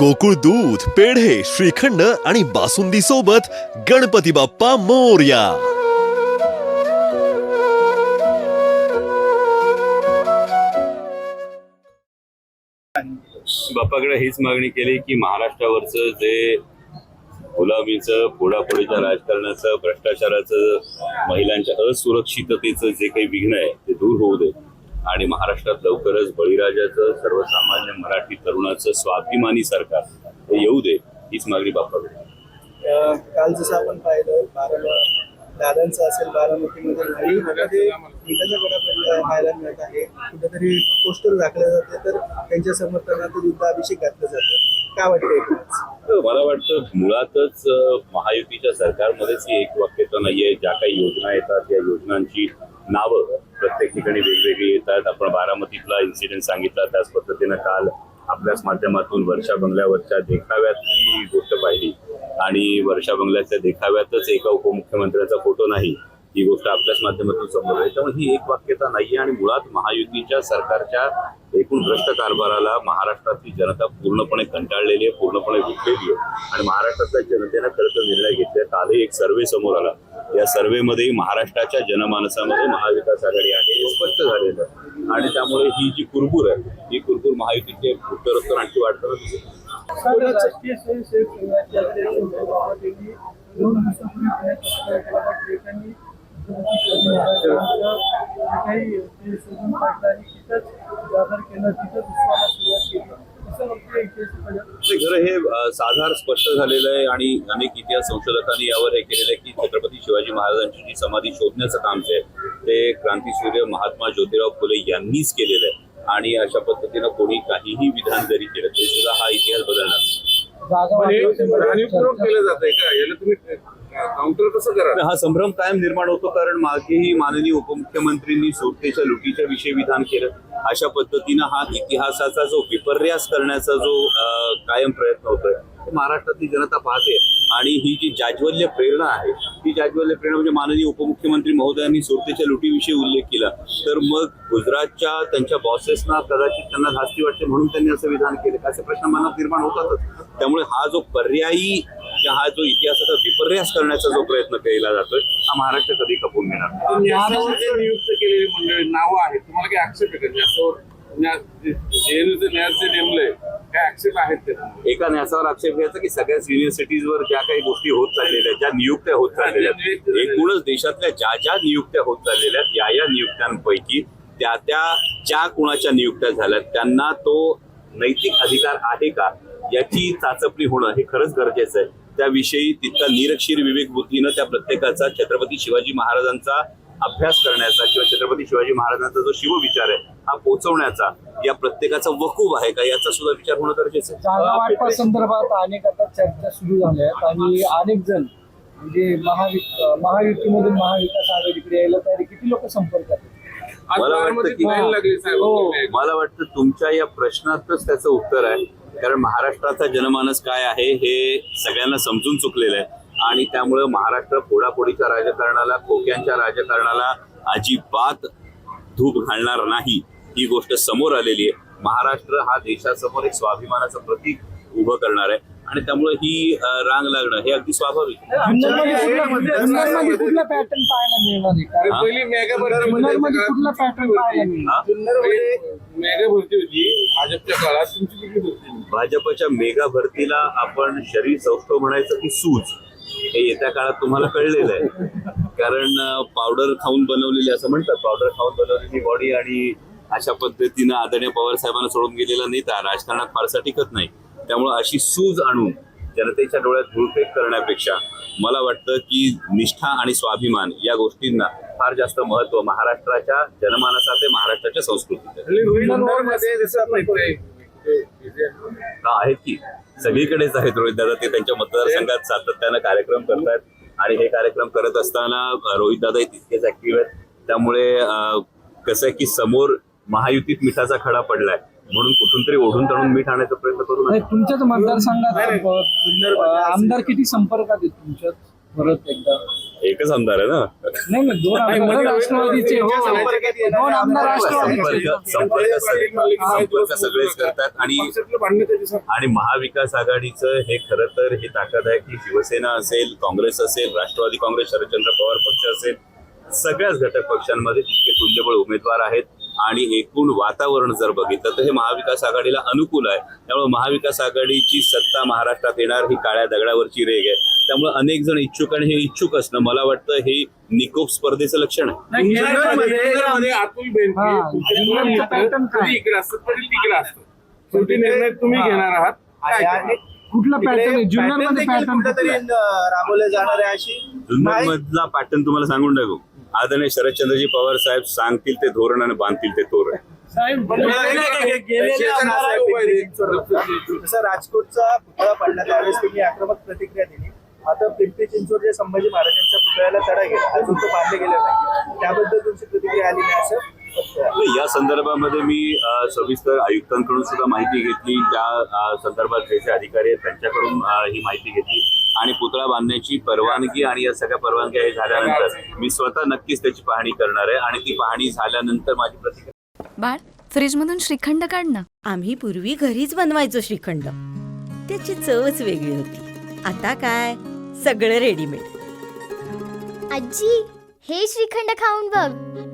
गोकुळ दूध पेढे श्रीखंड आणि बासुंदी सोबत गणपती बाप्पा मोर्या. बापाकडे हीच मागणी केली की महाराष्ट्रावरचं जे गुलामीचं पुढापुढीच्या राजकारणाचं भ्रष्टाचाराचं महिलांच्या असुरक्षिततेचं जे काही विघ्न आहे ते दूर होऊ दे. आणि महाराष्ट्रात लवकरच बळीराजाचं सर्वसामान्य मराठी तरुणाचं स्वाभिमानी सरकार हे येऊ दे हीच मागणी बापाकडे काल जसं आपण पाहिलं बारा दादांचं असेल बारामतीमध्ये पाहायला मिळत आहे. कुठेतरी पोस्टर दाखलं जाते तर त्यांच्या समर्थनात युद्धाभिषेक घातलं जातं. काय वाटतं मला वाटतं मुळातच महायुतीच्या सरकारमध्येच ही एक वाक्यता नाहीये. ज्या काही योजना येतात या योजनांची नावं प्रत्येक ठिकाणी वेगवेगळी येतात. आपण बारामतीतला इन्सिडेंट सांगितला. त्याच पद्धतीनं काल आपल्याच माध्यमातून वर्षा बंगल्यावरच्या देखाव्यात ही गोष्ट पाहिली. आणि वर्षा बंगल्याच्या देखाव्यातच एका उपमुख्यमंत्र्याचा फोटो नाही. ही गोष्ट आपल्याच माध्यमातून समोर आहे. त्यामुळे ही एक वाक्यता नाहीये आणि मुळात महायुतीच्या सरकारच्या एकूण भ्रष्ट कारभाराला महाराष्ट्रातली जनता पूर्णपणे कंटाळलेली आहे पूर्णपणे विटलेली आहे. आणि महाराष्ट्रातल्या जनतेनं खरं तर निर्णय घेतले कालही एक सर्वे समोर आला. या सर्वेमध्ये महाराष्ट्राच्या जनमानसामध्ये महाविकास आघाडी आहे हे स्पष्ट झालेलं आहे. आणि त्यामुळे ही जी कुरबूर आहे ही कुरबूर महायुतीचे उत्तरोत्तर आणखी वाढताना दिसेल राष्ट्रीय स्वयंसेवक संघाचे अध्यक्ष उद्धव बाबा यांनी दोन दिवसापूर्वी पुण्यात पत्रकार परिषदेत त्यांनी काही ते शोधून काढलं आणि तिथंच जागर केलं तिथंच उत्सवाला सुरुवात केली असं वक्तव्य इतिहास ते खरं हे साधार स्पष्ट झालेलं आहे आणि अनेक इतिहास संशोधकांनी यावर हे केलेलं आहे की छत्रपती शिवाजी महाराजांची जी समाधी शोधण्याचं काम जे आहे ते क्रांतीसूर्य महात्मा ज्योतिराव फुले यांनीच केलेलं आहे. आणि अशा पद्धतीनं कोणी काहीही विधान जरी केलं तरी सुद्धा हा इतिहास बदलणार नाही. जाणीवपूर्वक केलं जात आहे का? याला तुम्ही काउंटर कसं करा? हा संभ्रम कायम निर्माण होतो कारण मागेही माननीय उपमुख्यमंत्र्यांनी सोडतेच्या लुटीच्या विषयी विधान केलं. अशा पद्धतीनं हा इतिहासाचा जो विपर्यास करण्याचा जो कायम प्रयत्न होतोय महाराष्ट्रातली जनता पाहते आणि ही जी जाज्वल्य प्रेरणा आहे ही जाज्वल्य प्रेरणा म्हणजे माननीय उपमुख्यमंत्री महोदयांनी सोडतेच्या लुटीविषयी उल्लेख केला तर मग गुजरातच्या त्यांच्या बॉसेसना कदाचित त्यांना धास्ती वाटते म्हणून त्यांनी असं विधान केलं असे प्रश्न मनात निर्माण होतातच त्यामुळे हा जो पर्यायी हा जो इतिहासाचा विपर्यास करण्याचा जो प्रयत्न केला जातोय हा महाराष्ट्र कधी खपून घेणार नियुक्त केलेली मंडळी नावं आहेत तुम्हाला काही आक्षेप आहे का न्यासावर जेएनयूचं जे नेमलंय काय आक्षेप आहेत ते एका न्यासावर आक्षेप घ्यायचा की सगळ्याच युनिव्हर्सिटीजवर ज्या काही गोष्टी होत चाललेल्या आहेत ज्या नियुक्त्या होत चाललेल्या एकूणच देशातल्या ज्या ज्या नियुक्त्या होत चाललेल्या या या नियुक्त्यांपैकी त्या त्या ज्या कुणाच्या नियुक्त्या झाल्यात त्यांना तो नैतिक अधिकार आहे का याची चाचपणी होणं हे खरंच गरजेचं आहे. त्याविषयी तितका निरक्षीर विवेक बुद्धीनं त्या प्रत्येकाचा छत्रपती शिवाजी महाराजांचा अभ्यास करण्याचा किंवा छत्रपती शिवाजी महाराजांचा जो शिवविचार आहे हा पोहोचवण्याचा या प्रत्येकाचा वकूब आहे का? याचा सुद्धा विचार होणं गरजेचं आहे. जागा वाटपा संदर्भात अनेक आता चर्चा सुरू झाल्या आहेत आणि अनेक जण म्हणजे महावि महायुतीमधून महाविकास आघाडीकडे यायला तयारी किती लोक? आज मला वाटतं की- हो. साहेब मला वाटतं तुमच्या या प्रश्नातच त्याचं उत्तर आहे. कारण महाराष्ट्राचा जनमानस काय आहे हे सगळ्यांना समजून चुकलेलं आहे. आणि त्यामुळं महाराष्ट्र फोडाफोडीच्या राजकारणाला खोक्यांच्या राजकारणाला अजिबात धूप घालणार नाही. ही गोष्ट समोर आलेली आहे. महाराष्ट्र हा देशासमोर एक स्वाभिमानाचं प्रतीक उभं करणार आहे. आणि त्यामुळे ही रांग लागणं हे अगदी स्वाभाविक कुठला पॅटर्न पाहायला मिळणार हा? भरती हा? होती भाजपच्या काळात? भाजपच्या मेगा भरतीला आपण शरीर सौष्ठव म्हणायचं की सूज. हे येत्या काळात तुम्हाला कळलेलं आहे. कारण पावडर खाऊन बनवलेली असं म्हणतात पावडर खाऊन बनवलेली बॉडी आणि अशा पद्धतीनं आदरणीय पवार साहेबांना सोडून गेलेला नेता राजकारणात फारसा टिकत नाही. त्यामुळे अशी सूज आणून जनतेच्या डोळ्यात धुळफेक करण्यापेक्षा मला वाटतं की निष्ठा आणि स्वाभिमान या गोष्टींना फार जास्त महत्त्व महाराष्ट्राच्या जनमानसात महाराष्ट्राच्या संस्कृतीत हा, आहेत की. सगळीकडेच आहेत रोहित दादा ते त्यांच्या मतदारसंघात सातत्यानं कार्यक्रम करतात. आणि हे कार्यक्रम करत असताना रोहित दादा तितकेच ऍक्टिव्ह आहेत. त्यामुळे अं, कसं आहे की समोर महायुतीत मिठाचा खडा पडलाय. म्हणून कुठून तरी ओढून तणून मीठ आणायचा प्रयत्न करू नका. तुमच्याच मतदारसंघात आमदार किती संपर्कात आहेत तुमच्यात? परत एकदा. एकच आमदार आहे ना? नाही नाही दोन आमदार राष्ट्रवादीचे हो संपर्कात येणार दोन आमदार आमदार राष्ट्रवादीचे. संपर्क संपर्क सगळे- संपर्क सगळेच करतात. आणि महाविकास आघाडीचं हे खरं तर ही ताकद आहे की शिवसेना असेल काँग्रेस असेल राष्ट्रवादी काँग्रेस शरदचंद्र पवार पक्ष असेल सगळ्याच घटक पक्षांमध्ये तितके तुल्यबळ उमेदवार आहेत. आणि एकूण वातावरण जर बघितलं तर हे महाविकास आघाडीला अनुकूल आहे. त्यामुळे महाविकास आघाडीची सत्ता महाराष्ट्रात येणार ही काळ्या दगडावरची रेग आहे. त्यामुळे अनेक जण इच्छुक आणि हे इच्छुक असणं मला वाटतं हे निकोप स्पर्धेचं लक्षण आहे. हा, तुम्ही हा. घेणार आहात? कुठला पॅटर्न आहे? जुन्नरमध्ये पॅटर्न कुठेतरी राबवले जाणार आहे अशी जुन्नर. मधला पॅटर्न तुम्हाला सांगून टाकू. आदरणीय शरदचंद्रजी पवार साहेब सांगतील ते धोरण आणि बांधतील ते तोरण. जसं राजकोटचा पुतळा पडला त्यावेळेस त्यांनी आक्रमक प्रतिक्रिया दिली. आता पिंपरी चिंचवड जे संभाजी महाराजांच्या पुतळ्याला तडा गेला अजून तो बांधले गेले नाही त्याबद्दल तुमची प्रतिक्रिया आली नाही असं या संदर्भामध्ये मी सविस्तर आयुक्तांकडून सुद्धा माहिती घेतली. त्या संदर्भात जे जे अधिकारी आहेत त्यांच्याकडून ही माहिती घेतली. आणि पुतळा बांधण्याची परवानगी आणि या सगळ्या परवानग्या हे झाल्यानंतर मी स्वतः नक्कीच त्याची पाहणी करणार आहे. आणि ती पाहणी झाल्यानंतर माझी प्रतिक्रिया बाळ फ्रीजमधून श्रीखंड काढ ना. आम्ही पूर्वी घरीच बनवायचो श्रीखंड. त्याची चवच वेगळी होती. आता काय? सगळं रेडीमेड आजी हे श्रीखंड खाऊन बघ.